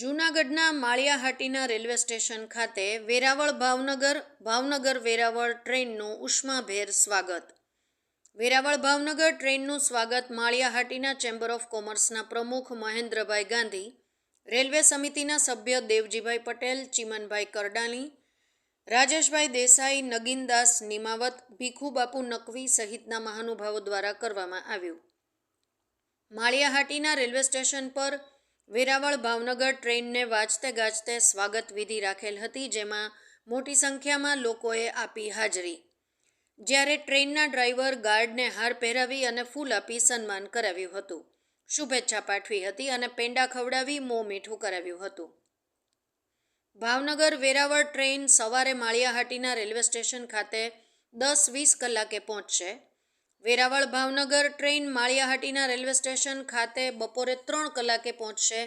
જૂનાગઢના Maliya Hatina railway station ખાતે વેરાવળ ભાવનગર ભાવનગર વેરાવળ ટ્રેનનું ઉષ્માભેર સ્વાગત. વેરાવળ ભાવનગર ટ્રેનનું સ્વાગત માળિયાહાટીના ચેમ્બર ઓફ કોમર્સના પ્રમુખ મહેન્દ્રભાઈ ગાંધી, રેલવે સમિતિના સભ્ય દેવજીભાઈ પટેલ, ચિમનભાઈ કરડાણી, રાજેશભાઈ દેસાઈ, નગીનદાસ નિમાવત, ભીખુબાપુ નકવી સહિતના મહાનુભાવો દ્વારા કરવામાં આવ્યું. માળિયાહાટીના રેલવે સ્ટેશન પર વેરાવળ ભાવનગર ટ્રેનને વાજતે ગાજતે સ્વાગત વિધિ રાખેલ હતી, જેમાં મોટી સંખ્યામાં લોકોએ આપી હાજરી. જ્યારે ટ્રેનના ડ્રાઈવર ગાર્ડને હાર પહેરાવી અને ફૂલ આપી સન્માન કરાવ્યું હતું. શુભેચ્છા પાઠવી હતી અને પેંડા ખવડાવી મોં મીઠું કરાવ્યું હતું. ભાવનગર વેરાવળ ટ્રેન સવારે માળિયાહાટીના રેલવે સ્ટેશન ખાતે દસ વીસ કલાકે પહોંચશે. Veraval Bhavnagar train Maliyahatina railway station ખાતે બપોરે ત્રણ કલાકે પહોંચશે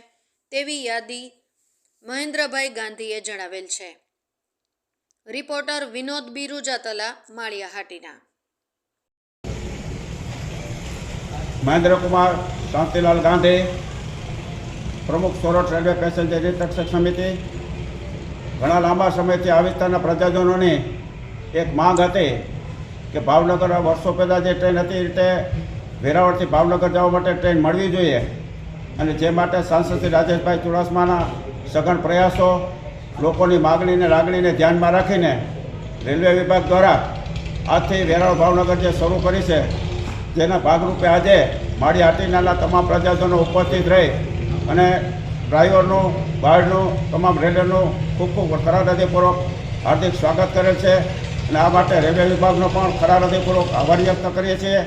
તેવી યાદી મહેન્દ્રભાઈ ગાંધીએ જણાવેલ છે. રિપોર્ટર વિનોદ બિરુજાતલા, માળિયાહાટીના. મહેન્દ્રકુમાર શાંતિલાલ ગાંધી, પ્રમુખ સોરઠ રેલવે પેસેન્જર હિતરક્ષક સમિતિ. ઘણા લાંબા સમયથી આ વિસ્તારના પ્રજાજનોની એક માંગ હતી કે ભાવનગર વર્ષો પહેલાં જે ટ્રેન હતી એ રીતે વેરાવળથી ભાવનગર જવા માટે ટ્રેન મળવી જોઈએ. અને જે માટે સાંસદ શ્રી રાજેશભાઈ ચુડાસમાના સઘન પ્રયાસો, લોકોની માગણીને લાગણીને ધ્યાનમાં રાખીને રેલવે વિભાગ દ્વારા આજથી વેરાવળ ભાવનગર જે શરૂ કરી છે, જેના ભાગરૂપે આજે માળી હાટીનાના તમામ પ્રજાજનો ઉપસ્થિત રહી અને ડ્રાઈવરનું, ગાર્ડનું, તમામ રેલરનું ખૂબ ખૂબ ખરા હાર્દિક સ્વાગત કરેલ છે. અને આ માટે રેલવે વિભાગનો પણ ખરા હૃદયપૂર્વક આભાર વ્યક્ત કરીએ છીએ.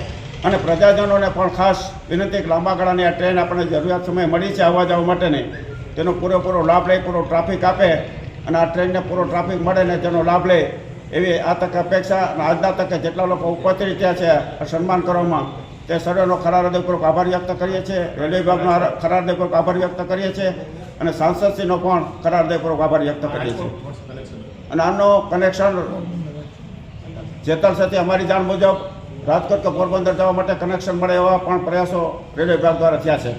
અને પ્રજાજનોને પણ ખાસ વિનંતી કે લાંબા ગાળાની આ ટ્રેન આપણને જરૂરિયાત સમય મળી છે આવવા જવા માટેની. તેનો પૂરેપૂરો લાભ લઈ, પૂરો ટ્રાફિક આપે અને આ ટ્રેનને પૂરો ટ્રાફિક મળે ને તેનો લાભ લે એવી આ તકે અપેક્ષા અને આજના તકે જેટલા લોકો ઉપસ્થિત થયા છે સન્માન કરવામાં, તે સર્વેનો ખરા હૃદયપૂર્વક આભાર વ્યક્ત કરીએ છીએ. રેલવે વિભાગનો ખરા હૃદયપૂર્વક આભાર વ્યક્ત કરીએ છીએ અને સાંસદશ્રીનો પણ ખરા હૃદયપૂર્વક આભાર વ્યક્ત કરીએ છીએ. અને આનો કનેક્શન જેતર સાથે અમારી જાણ મુજબ રાજકોટ કે પોરબંદર જવા માટે કનેક્શન મળે એવા પણ પ્રયાસો રેલવે વિભાગ દ્વારા થયા છે.